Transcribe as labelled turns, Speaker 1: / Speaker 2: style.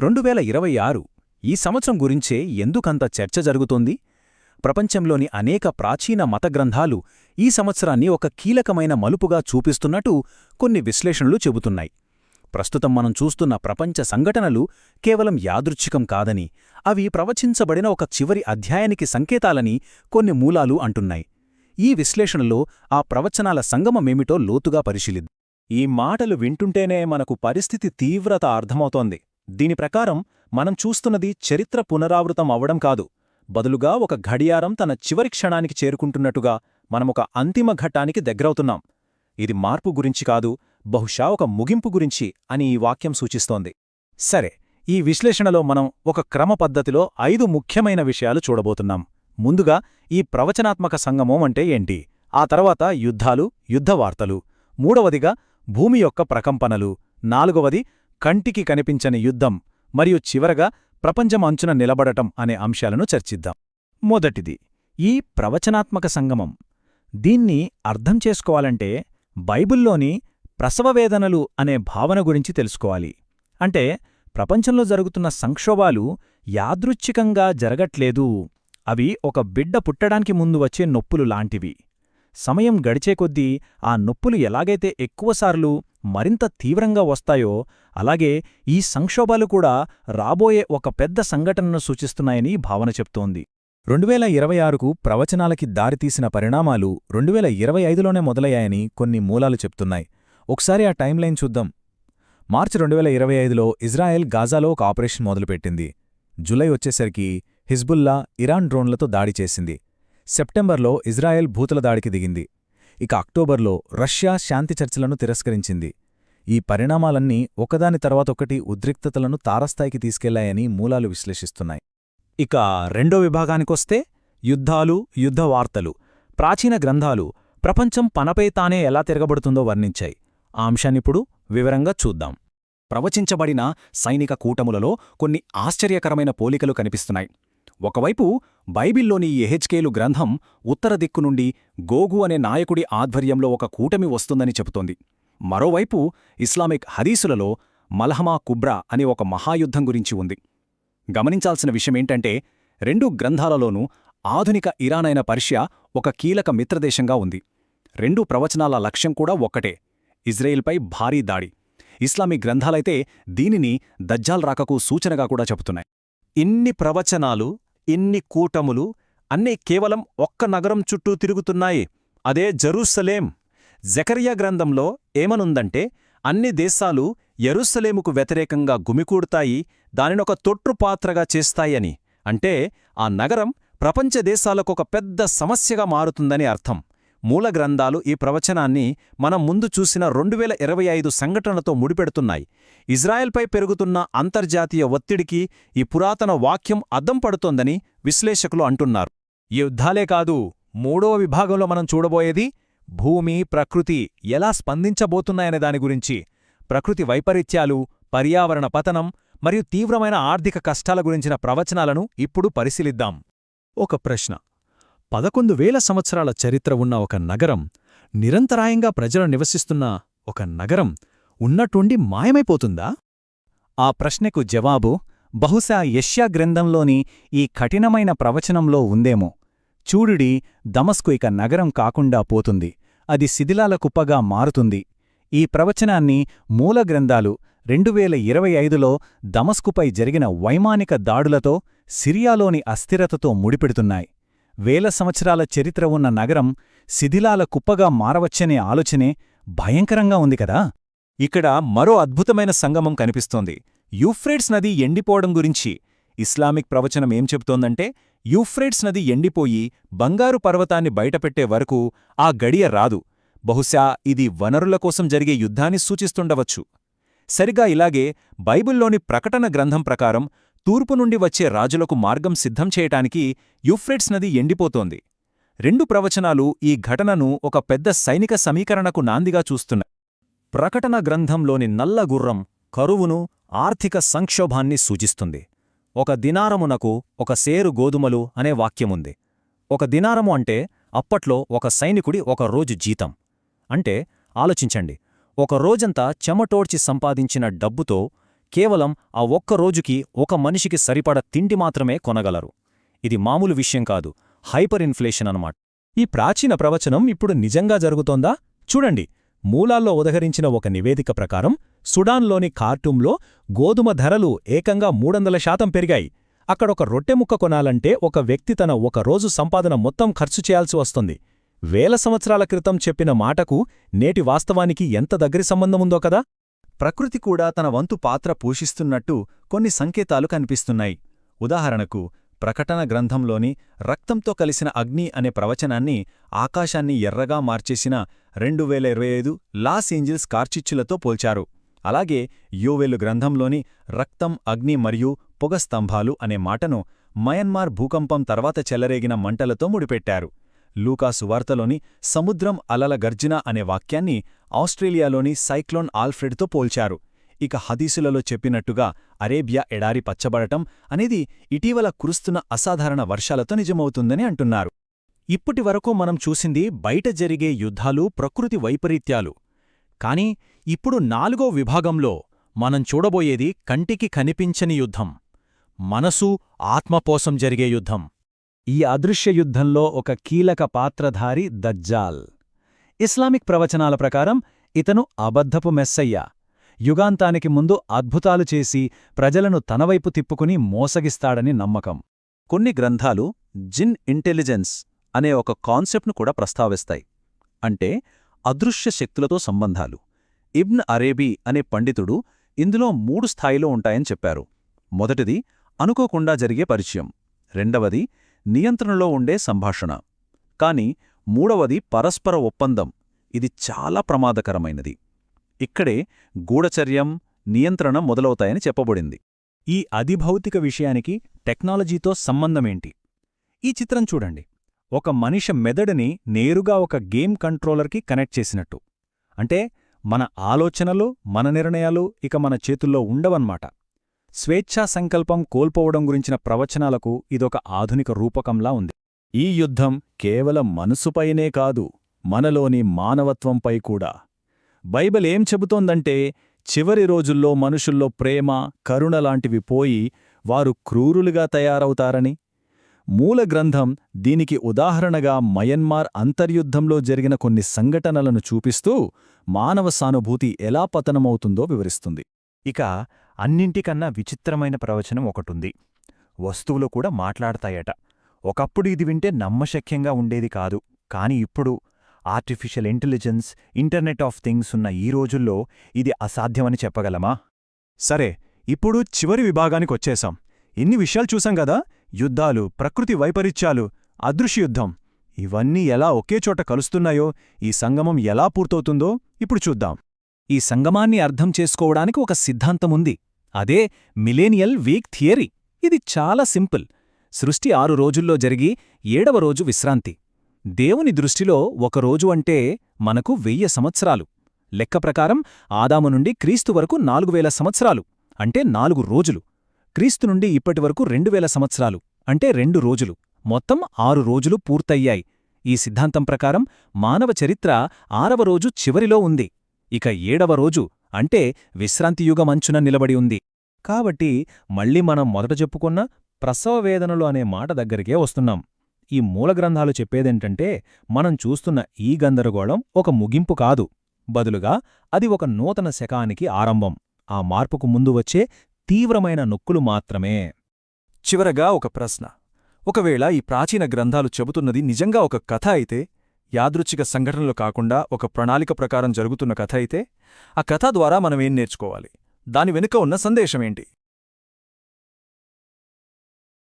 Speaker 1: రెండు వేల ఇరవై ఆరు ఈ సంవత్సరం గురించే ఎందుకంత చర్చ జరుగుతోంది? ప్రపంచంలోని అనేక ప్రాచీన మత గ్రంథాలు ఈ సంవత్సరాన్ని ఒక కీలకమైన మలుపుగా చూపిస్తున్నట్టు కొన్ని విశ్లేషణలు చెబుతున్నాయి. ప్రస్తుతం మనం చూస్తున్న ప్రపంచ సంఘటనలు కేవలం యాదృచ్ఛికం కాదని అవి ప్రవచించబడిన ఒక చివరి అధ్యాయానికి సంకేతాలని కొన్ని మూలాలు అంటున్నాయి. ఈ విశ్లేషణలో ఆ ప్రవచనాల సంగమమేమిటో లోతుగా పరిశీలిద్దాం.
Speaker 2: ఈ మాటలు వింటుంటేనే మనకు పరిస్థితి తీవ్రత అర్థమవుతోంది. దీని ప్రకారం మనం చూస్తున్నది చరిత్ర పునరావృతం అవ్వడం కాదు. బదులుగా ఒక ఘడియారం తన చివరి క్షణానికి చేరుకుంటున్నట్టుగా మనమొక అంతిమ ఘట్టానికి దగ్గరవుతున్నాం. ఇది మార్పు గురించి కాదు బహుశా ఒక ముగింపు గురించి అని ఈ వాక్యం సూచిస్తోంది.
Speaker 1: సరే ఈ విశ్లేషణలో మనం ఒక క్రమ పద్ధతిలో ఐదు ముఖ్యమైన విషయాలు చూడబోతున్నాం. ముందుగా ఈ ప్రవచనాత్మక సంగమం అంటే ఏంటి? ఆ తర్వాత యుద్ధాలు యుద్ధవార్తలు. మూడవదిగా భూమి యొక్క ప్రకంపనలు. నాలుగవది కంటికి కనిపించని యుద్ధం మరియు చివరగా ప్రపంచం అంచున నిలబడటం అనే అంశాలను చర్చిద్దాం. మొదటిది ఈ ప్రవచనాత్మక సంగమం. దీన్ని అర్థం చేసుకోవాలంటే బైబిల్లోని ప్రసవవేదనలు అనే భావన గురించి తెలుసుకోవాలి. అంటే ప్రపంచంలో జరుగుతున్న సంక్షోభాలు యాదృచ్ఛికంగా జరగట్లేదు. అవి ఒక బిడ్డ పుట్టడానికి ముందు వచ్చే నొప్పులు లాంటివి. సమయం గడిచే కొద్దీ ఆ నొప్పులు ఎలాగైతే ఎక్కువసార్లు మరింత తీవ్రంగా వస్తాయో అలాగే ఈ సంక్షోభాలు కూడా రాబోయే ఒక పెద్ద సంఘటనను సూచిస్తున్నాయని భావన చెప్తోంది. రెండువేల ఇరవై ఆరుకు ప్రవచనాలకి దారితీసిన పరిణామాలు రెండువేల ఇరవై ఐదులోనే మొదలయ్యాయని కొన్ని మూలాలు చెప్తున్నాయి. ఒకసారి ఆ టైంలైన్ చూద్దాం. మార్చి రెండువేల ఇరవై ఐదులో ఇజ్రాయెల్ గాజాలో ఒక ఆపరేషన్ మొదలుపెట్టింది. జులై వచ్చేసరికి హిజ్బుల్లా ఇరాన్ డ్రోన్లతో దాడి చేసింది. సెప్టెంబర్లో ఇజ్రాయెల్ భూతుల దాడికి దిగింది. ఇక అక్టోబర్లో రష్యా శాంతి చర్చలను తిరస్కరించింది. ఈ పరిణామాలన్నీ ఒకదాని తర్వాతొకటి ఉద్రిక్తతలను తారస్థాయికి తీసుకెళ్ళాయని మూలాలు విశ్లేషిస్తున్నాయి. ఇక రెండో విభాగానికొస్తే యుద్ధాలు యుద్ధవార్తలు ప్రాచీన గ్రంథాలు ప్రపంచం పనపై తానే ఎలా తిరగబడుతుందో వర్ణించాయి. ఆ అంశాన్నిప్పుడు వివరంగా చూద్దాం. ప్రవచించబడిన సైనిక కూటములలో కొన్ని ఆశ్చర్యకరమైన పోలికలు కనిపిస్తున్నాయి. ఒకవైపు బైబిల్లోని ఎహెచ్కేలు గ్రంథం ఉత్తర దిక్కు నుండి గోగు అనే నాయకుడి ఆధ్వర్యంలో ఒక కూటమి వస్తుందని చెబుతోంది. మరోవైపు ఇస్లామిక్ హదీసులలో మల్హమా కుబ్రా అనే ఒక మహాయుద్ధం గురించి ఉంది. గమనించాల్సిన విషయమేంటంటే రెండు గ్రంథాలలోనూ ఆధునిక ఇరానైన పర్షియా ఒక కీలక మిత్రదేశంగా ఉంది. రెండు ప్రవచనాల లక్ష్యం కూడా ఒక్కటే ఇజ్రాయిల్పై భారీ దాడి. ఇస్లామిక్ గ్రంథాలైతే దీనిని దజ్జాల్ రాకకు సూచనగా కూడా చెబుతున్నాయి. ఇన్ని ప్రవచనాలు ఇన్ని కూటములు అన్నీ కేవలం ఒక్క నగరం చుట్టూ తిరుగుతున్నాయి. అదే జరూసలేం. జకరియా గ్రంథంలో ఏమనుందంటే అన్ని దేశాలు ఎరుసలేముకు వ్యతిరేకంగా గుమికూడతాయి దానినొక తొట్రుపాత్రగా చేస్తాయని. అంటే ఆ నగరం ప్రపంచ దేశాలకొక పెద్ద సమస్యగా మారుతుందని అర్థం. మూల గ్రంథాలు ఈ ప్రవచనాన్ని మనం ముందు చూసిన రెండు వేల ఇరవై ఐదు సంఘటనలతో ముడిపెడుతున్నాయి. ఇజ్రాయెల్పై పెరుగుతున్న అంతర్జాతీయ ఒత్తిడికి ఈ పురాతన వాక్యం అద్దం పడుతోందని విశ్లేషకులు అంటున్నారు. ఈ యుద్ధాలే కాదు మూడవ విభాగంలో మనం చూడబోయేది భూమి ప్రకృతి ఎలా స్పందించబోతున్నాయనే దాని గురించి. ప్రకృతి వైపరీత్యాలు పర్యావరణ పతనం మరియు తీవ్రమైన ఆర్థిక కష్టాల గురించిన ప్రవచనాలను ఇప్పుడు పరిశీలిద్దాం. ఒక ప్రశ్న. పదకొండు వేల సంవత్సరాల చరిత్ర ఉన్న ఒక నగరం నిరంతరాయంగా ప్రజలు నివసిస్తున్న ఒక నగరం ఉన్నట్టుండి మాయమైపోతుందా? ఆ ప్రశ్నకు జవాబు బహుశా యష్యా గ్రంథంలోని ఈ కఠినమైన ప్రవచనంలో ఉందేమో. చూడుడి దమస్కు ఇక నగరం కాకుండా పోతుంది. అది శిథిలాల కుప్పగా మారుతుంది. ఈ ప్రవచనాన్ని మూల గ్రంథాలు రెండు వేల ఇరవై ఐదులో దమస్కుపై జరిగిన వైమానిక దాడులతో సిరియాలోని అస్థిరతతో ముడిపెడుతున్నాయి. వేల సంవత్సరాల చరిత్ర ఉన్న నగరం శిథిలాల కుప్పగా మారవచ్చనే ఆలోచనే భయంకరంగా ఉంది కదా? ఇక్కడ మరో అద్భుతమైన సంగమం కనిపిస్తోంది. యూఫ్రేట్స్ నది ఎండిపోవడం గురించి ఇస్లామిక్ ప్రవచనం ఏం చెబుతోందంటే యూఫ్రేట్స్ నది ఎండిపోయి బంగారు పర్వతాన్ని బయటపెట్టే వరకు ఆ గడియ రాదు. బహుశా ఇది వనరుల కోసం జరిగే యుద్ధాన్ని సూచిస్తుండవచ్చు. సరిగా ఇలాగే బైబిల్లోని ప్రకటన గ్రంథం ప్రకారం తూర్పు నుండి వచ్చే రాజులకు మార్గం సిద్ధం చేయటానికి యుఫ్రెట్స్ నది ఎండిపోతోంది. రెండు ప్రవచనాలు ఈ ఘటనను ఒక పెద్ద సైనిక సమీకరణకు నాందిగా చూస్తున్నాయి. ప్రకటన గ్రంథంలోని నల్లగుర్రం కరువును ఆర్థిక సంక్షోభాన్ని సూచిస్తుంది. ఒక దినారమునకు ఒక సేరు గోధుమలు అనే వాక్యముంది. ఒక దినారము అంటే అప్పట్లో ఒక సైనికుడి ఒక రోజు జీతం. అంటే ఆలోచించండి. ఒక రోజంతా చెమటోడ్చి సంపాదించిన డబ్బుతో
Speaker 2: కేవలం ఆ ఒక్క రోజుకి ఒక మనిషికి సరిపడ తిండి మాత్రమే కొనగలరు. ఇది మామూలు విషయం కాదు హైపర్ ఇన్ఫ్లేషన్ అనమాట
Speaker 1: ఈ ప్రాచీన ప్రవచనం ఇప్పుడు నిజంగా జరుగుతోందా? చూడండి మూలాల్లో ఉదహరించిన ఒక నివేదిక ప్రకారం సుడాన్లోని కార్టూంలో గోధుమ ధరలు ఏకంగా మూడొందల శాతం పెరిగాయి. అక్కడొక రొట్టెముక్క కొనాలంటే ఒక వ్యక్తి తన ఒక రోజు సంపాదన మొత్తం ఖర్చు చేయాల్సి వస్తుంది. వేల సంవత్సరాల క్రితం చెప్పిన మాటకు నేటి వాస్తవానికి ఎంత దగ్గరి సంబంధముందో కదా?
Speaker 2: ప్రకృతి కూడా తన వంతు పాత్ర పోషిస్తున్నట్టు కొన్ని సంకేతాలు కనిపిస్తున్నాయి. ఉదాహరణకు ప్రకటన గ్రంథంలోని రక్తంతో కలిసిన అగ్ని అనే ప్రవచనాన్ని ఆకాశాన్ని ఎర్రగా మార్చేసిన రెండు వేల ఇరవై ఐదు లాస్ ఏంజిల్స్ కార్చిచ్చులతో పోల్చారు. అలాగే యోవేలు గ్రంథంలోని రక్తం అగ్ని మరియు పొగ స్తంభాలు అనే మాటను మయన్మార్ భూకంపం తర్వాత చెలరేగిన మంటలతో ముడిపెట్టారు. లూకాసు వార్తలోని సముద్రం అలల గర్జన అనే వాక్యాన్ని ఆస్ట్రేలియాలోని సైక్లోన్ ఆల్ఫ్రెడ్తో పోల్చారు. ఇక హదీసులలో చెప్పినట్టుగా అరేబియా ఎడారి పచ్చబడటం అనేది ఇటీవల కురుస్తున్న అసాధారణ వర్షాలతో నిజమవుతుందని అంటున్నారు.
Speaker 1: ఇప్పటి వరకు మనం చూసింది బయట జరిగే యుద్ధాలు ప్రకృతి వైపరీత్యాలు. కాని ఇప్పుడు నాలుగో విభాగంలో మనం చూడబోయేది కంటికి కనిపించని యుద్ధం. మనసు ఆత్మపోసం జరిగే యుద్ధం. ఈ అదృశ్య యుద్ధంలో ఒక కీలక పాత్రధారి దజ్జాల్. ఇస్లామిక్ ప్రవచనాల ప్రకారం ఇతను అబద్ధపు మెస్సయ్య. యుగాంతానికి ముందు అద్భుతాలు చేసి ప్రజలను తనవైపు తిప్పుకుని మోసగిస్తాడని నమ్మకం.
Speaker 2: కొన్ని గ్రంథాలు జిన్ ఇంటెలిజెన్స్ అనే ఒక కాన్సెప్ట్ను కూడా ప్రస్తావిస్తాయి. అంటే అదృశ్య శక్తులతో సంబంధాలు. ఇబ్న్ అరేబీ అనే పండితుడు ఇందులో మూడు స్థాయిలో ఉంటాయని చెప్పారు. మొదటిది అనుకోకుండా జరిగే పరిచయం. రెండవది నియంత్రణలో ఉండే సంభాషణ. కాని మూడవది పరస్పర ఒప్పందం. ఇది చాలా ప్రమాదకరమైనది. ఇక్కడే గూఢచర్యం నియంత్రణ మొదలవుతాయని చెప్పబడింది.
Speaker 1: ఈ అధిభౌతిక విషయానికి టెక్నాలజీతో సంబంధమేంటి? ఈ చిత్రం చూడండి. ఒక మనిషి మెదడుని నేరుగా ఒక గేమ్ కంట్రోలర్కి కనెక్ట్ చేసినట్టు. అంటే మన ఆలోచనలు మన నిర్ణయాలు ఇక మన చేతుల్లో ఉండవన్నమాట. స్వేచ్ఛా సంకల్పం కోల్పోవడం గురించిన ప్రవచనాలకు ఇదొక ఆధునిక రూపకంలా ఉంది. ఈ యుద్ధం కేవలం మనసుపైనే కాదు మనలోని మానవత్వంపై కూడా. బైబిల్ ఏం చెబుతోందంటే చివరి రోజుల్లో మనుషుల్లో ప్రేమ కరుణ లాంటివి పోయి వారు క్రూరులుగా తయారవుతారని. మూల గ్రంథం దీనికి ఉదాహరణగా మయన్మార్ అంతర్యుద్ధంలో జరిగిన కొన్ని సంఘటనలను చూపిస్తూ మానవ సానుభూతి ఎలా పతనమవుతుందో వివరిస్తుంది. ఇక అన్నింటికన్నా విచిత్రమైన ప్రవచనం ఒకటుంది. వస్తువులు కూడా మాట్లాడతాయట. ఒకప్పుడు ఇది వింటే నమ్మశక్యంగా ఉండేది కాదు. కాని ఇప్పుడు artificial intelligence internet of things ఉన్న ఈ రోజుల్లో ఇది అసాధ్యమని చెప్పగలమా? సరే ఇప్పుడు చివరి విభాగానికొచ్చేశాం ఇన్ని విషయాలు చూసాం గదా యుద్ధాలు ప్రకృతి వైపరీత్యాలు అదృశ్యయుద్ధం. ఇవన్నీ ఎలా ఒకేచోట కలుస్తున్నాయో ఈ సంగమం ఎలా పూర్తవుతుందో ఇప్పుడు చూద్దాం. ఈ సంగమాన్ని అర్థం చేసుకోవడానికి ఒక సిద్ధాంతముంది. అదే మిలేనియల్ వీక్ థియరీ. ఇది చాలా సింపుల్. సృష్టి ఆరు రోజుల్లో జరిగి ఏడవ రోజు విశ్రాంతి. దేవుని దృష్టిలో ఒకరోజు అంటే మనకు వెయ్య సంవత్సరాలు. లెక్క ప్రకారం ఆదాము నుండి క్రీస్తు వరకు నాలుగు వేల సంవత్సరాలు అంటే నాలుగు రోజులు. క్రీస్తు నుండి ఇప్పటివరకు రెండు వేల సంవత్సరాలు అంటే రెండు రోజులు. మొత్తం ఆరు రోజులు పూర్తయ్యాయి. ఈ సిద్ధాంతం ప్రకారం మానవ చరిత్ర ఆరవ రోజు చివరిలో ఉంది. ఇక ఏడవ రోజు అంటే విశ్రాంతియుగమంచున నిలబడి ఉంది. కాబట్టి మళ్ళీ మనం మొదట చెప్పుకున్న ప్రసవ వేదనలు అనే మాట దగ్గరికే వస్తున్నాం. ఈ మూలగ్రంథాలు చెప్పేదేంటంటే మనం చూస్తున్న ఈ గందరగోళం ఒక ముగింపు కాదు. బదులుగా అది ఒక నూతన శకానికి ఆరంభం. ఆ మార్పుకు ముందు వచ్చే తీవ్రమైన నొక్కులు మాత్రమే. చివరగా ఒక ప్రశ్న. ఒకవేళ ఈ ప్రాచీన గ్రంథాలు చెబుతున్నది నిజంగా ఒక కథ అయితే యాదృచ్ఛిక సంఘటనలు కాకుండా ఒక ప్రణాళిక ప్రకారం జరుగుతున్న కథ అయితే ఆ కథ ద్వారా మనమేం నేర్చుకోవాలి? దాని వెనుక ఉన్న సందేశమేంటి